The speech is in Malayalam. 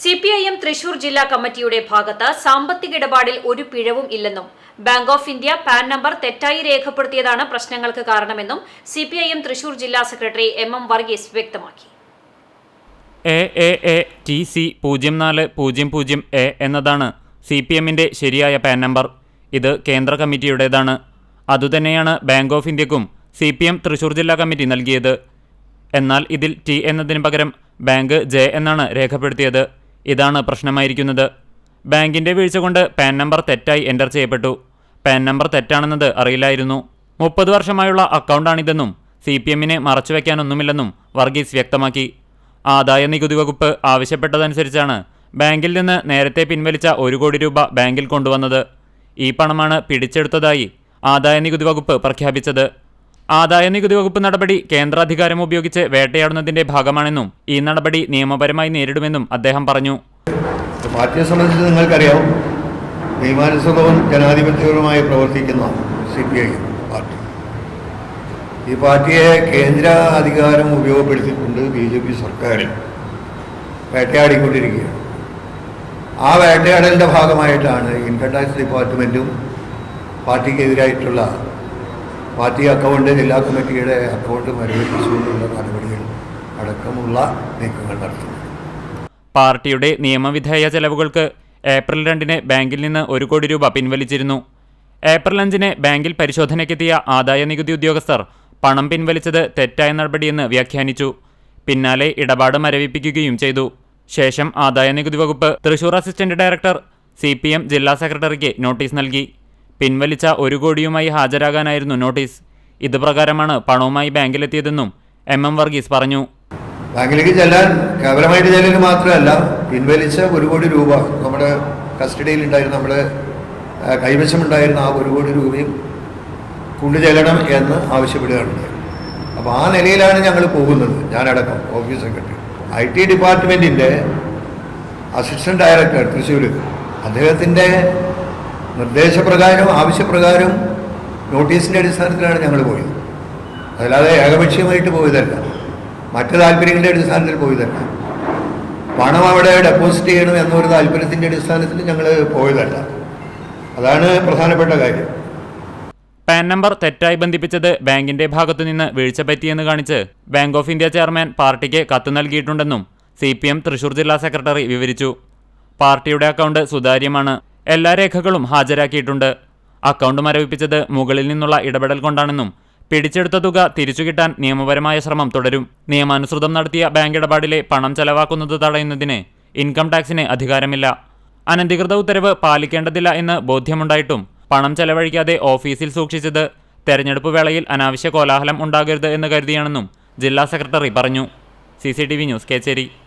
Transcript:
C P I M Thrissur ജില്ലാ കമ്മിറ്റിയുടെ ഭാഗത്ത് സാമ്പത്തിക ഇടപാടിൽ ഒരു പിഴവും ഇല്ലെന്നും bank of India PAN number തെറ്റായി രേഖപ്പെടുത്തിയതാണ് പ്രശ്നങ്ങൾക്ക് കാരണമെന്നും C P I M Thrissur ജില്ലാ സെക്രട്ടറി എം എം വർഗീസ് വ്യക്തമാക്കി. A A A T C പൂജ്യം നാല് പൂജ്യം പൂജ്യം എ എന്നതാണ് സി പി എമ്മിന്റെ ശരിയായ പാൻ നമ്പർ. ഇത് കേന്ദ്ര കമ്മിറ്റിയുടേതാണ്. അതുതന്നെയാണ് ബാങ്ക് ഓഫ് ഇന്ത്യക്കും സി പി എം തൃശൂർ ജില്ലാ കമ്മിറ്റി നൽകിയത്. എന്നാൽ ഇതിൽ ടി എന്നതിന് പകരം ബാങ്ക് ജെ എന്നാണ് രേഖപ്പെടുത്തിയത്. ഇതാണ് പ്രശ്നമായിരിക്കുന്നത്. ബാങ്കിന്റെ വീഴ്ച കൊണ്ട് പാൻ നമ്പർ തെറ്റായി എന്റർ ചെയ്യപ്പെട്ടു. പാൻ നമ്പർ തെറ്റാണെന്നത് അറിയില്ലായിരുന്നു. മുപ്പത് വർഷമായുള്ള അക്കൗണ്ടാണിതെന്നും സി പി എമ്മിനെ മറച്ചുവെക്കാനൊന്നുമില്ലെന്നും വർഗീസ് വ്യക്തമാക്കി. ആദായ നികുതി വകുപ്പ് ആവശ്യപ്പെട്ടതനുസരിച്ചാണ് ബാങ്കിൽ നിന്ന് നേരത്തെ പിൻവലിച്ച ഒരു കോടി രൂപ ബാങ്കിൽ കൊണ്ടുവന്നത്. ഈ പണമാണ് പിടിച്ചെടുത്തതായി ആദായ നികുതി വകുപ്പ് പ്രഖ്യാപിച്ചത്. ആദായ നികുതി വകുപ്പ് നടപടി കേന്ദ്രാധികാരം ഉപയോഗിച്ച് വേട്ടയാടുന്നതിന്റെ ഭാഗമാണെന്നും ഈ നടപടി നിയമപരമായി നേരിടുമെന്നും അദ്ദേഹം പറഞ്ഞു. പാർട്ടിയെ സംബന്ധിച്ച് നിങ്ങൾക്കറിയാം നിയമാനുസൃതവും ജനാധിപത്യപരമായി പ്രവർത്തിക്കുന്ന സി പി ഐ പാർട്ടി. ഈ പാർട്ടിയെ കേന്ദ്ര അധികാരം ഉപയോഗപ്പെടുത്തിക്കൊണ്ട് ബി ജെ പി സർക്കാർ വേട്ടയാടിക്കൊണ്ടിരിക്കുകയാണ്. ആ വേട്ടയാടലിന്റെ ഭാഗമായിട്ടാണ് ഇൻകം ടാക്സ് ഡിപ്പാർട്ട്മെന്റും പാർട്ടിക്കെതിരായിട്ടുള്ള പാർട്ടി അക്കൗണ്ട് ജില്ലാ കമ്മിറ്റിയുടെ അക്കൗണ്ട് മരവിപ്പിച്ചുകൊണ്ടുള്ള നടപടികൾ അടക്കമുള്ള നീക്കങ്ങൾ നടത്തുന്നു. പാർട്ടിയുടെ നിയമവിധേയ ചെലവുകൾക്ക് ഏപ്രിൽ രണ്ടിന് ബാങ്കിൽ നിന്ന് ഒരു കോടി രൂപ പിൻവലിച്ചിരുന്നു. ഏപ്രിൽ അഞ്ചിന് ബാങ്കിൽ പരിശോധനയ്ക്കെത്തിയ ആദായ നികുതി ഉദ്യോഗസ്ഥർ പണം പിൻവലിച്ചത് തെറ്റായ നടപടിയെന്ന് വ്യാഖ്യാനിച്ചു. പിന്നാലെ ഇടപാട് മരവിപ്പിക്കുകയും ചെയ്തു. ശേഷം ആദായ നികുതി വകുപ്പ് തൃശൂർ അസിസ്റ്റന്റ് ഡയറക്ടർ സി ജില്ലാ സെക്രട്ടറിക്ക് നോട്ടീസ് നൽകി. പിൻവലിച്ച ഒരു കോടിയുമായി ഹാജരാകാനായിരുന്നു നോട്ടീസ്. ഇത് പ്രകാരമാണ് പണവുമായി ബാങ്കിലെത്തിയതെന്നും എം എം വർഗീസ് പറഞ്ഞു. ബാങ്കിലേക്ക് ചെല്ലാൻ കേവലമായിട്ട് ചെല്ലൽ മാത്രമല്ല പിൻവലിച്ച ഒരു കോടി രൂപ നമ്മുടെ കസ്റ്റഡിയിൽ ഉണ്ടായിരുന്ന നമ്മുടെ കൈവശം കൈവശമുണ്ടായിരുന്ന ആ ഒരു കോടി രൂപയും കൊണ്ടു ചെല്ലണം എന്ന് ആവശ്യപ്പെടുകയാണ്. അപ്പോൾ ആ നിലയിലാണ് ഞങ്ങൾ പോകുന്നത് ഞാനടക്കം ഓഫീസ് സെക്രട്ടറി. ഐ ടി ഡിപ്പാർട്ട്മെന്റിന്റെ അസിസ്റ്റന്റ് ഡയറക്ടർ തൃശ്ശൂർ അദ്ദേഹത്തിന്റെ നിർദ്ദേശപ്രകാരം ആവശ്യപ്രകാരം നോട്ടീസിന്റെ അടിസ്ഥാനത്തിലാണ് ഞങ്ങൾ പോയത്. അതല്ലാതെ ഏകപക്ഷീയമായിട്ട് പോയതല്ല. മറ്റ് താല്പര്യങ്ങളുടെ അടിസ്ഥാനത്തിൽ പോയതല്ല. പണം അവിടെ ഡെപ്പോസിറ്റ് ചെയ്യണം എന്നൊരു താല്പര്യത്തിന്റെ അടിസ്ഥാനത്തിൽ ഞങ്ങൾ പോയതല്ല. അതാണ് പ്രധാനപ്പെട്ട കാര്യം. പാൻ നമ്പർ തെറ്റായി ബന്ധിപ്പിച്ചത് ബാങ്കിന്റെ ഭാഗത്തുനിന്ന് വീഴ്ച പറ്റിയെന്ന് കാണിച്ച് ബാങ്ക് ഓഫ് ഇന്ത്യ ചെയർമാൻ പാർട്ടിക്ക് കത്ത് നൽകിയിട്ടുണ്ടെന്നും സി പി എം തൃശൂർ ജില്ലാ സെക്രട്ടറി വിവരിച്ചു. പാർട്ടിയുടെ അക്കൗണ്ട് സുതാര്യമാണ്. എല്ലാ രേഖകളും ഹാജരാക്കിയിട്ടുണ്ട്. അക്കൗണ്ട് മരവിപ്പിച്ചത് മുകളിൽ നിന്നുള്ള ഇടപെടൽ കൊണ്ടാണെന്നും പിടിച്ചെടുത്ത തുക തിരിച്ചു കിട്ടാൻ നിയമപരമായ ശ്രമം തുടരും. നിയമാനുസൃതം നടത്തിയ ബാങ്ക് ഇടപാടിലെ പണം ചെലവാക്കുന്നത് തടയുന്നതിന് ഇൻകം ടാക്സിന് അധികാരമില്ല. അനധികൃത ഉത്തരവ് പാലിക്കേണ്ടതില്ല എന്ന് ബോധ്യമുണ്ടായിട്ടും പണം ചെലവഴിക്കാതെ ഓഫീസിൽ സൂക്ഷിച്ചത് തെരഞ്ഞെടുപ്പ് വേളയിൽ അനാവശ്യ കോലാഹലം ഉണ്ടാകരുത് എന്ന് കരുതിയാണെന്നും ജില്ലാ സെക്രട്ടറി പറഞ്ഞു. C news Kechery.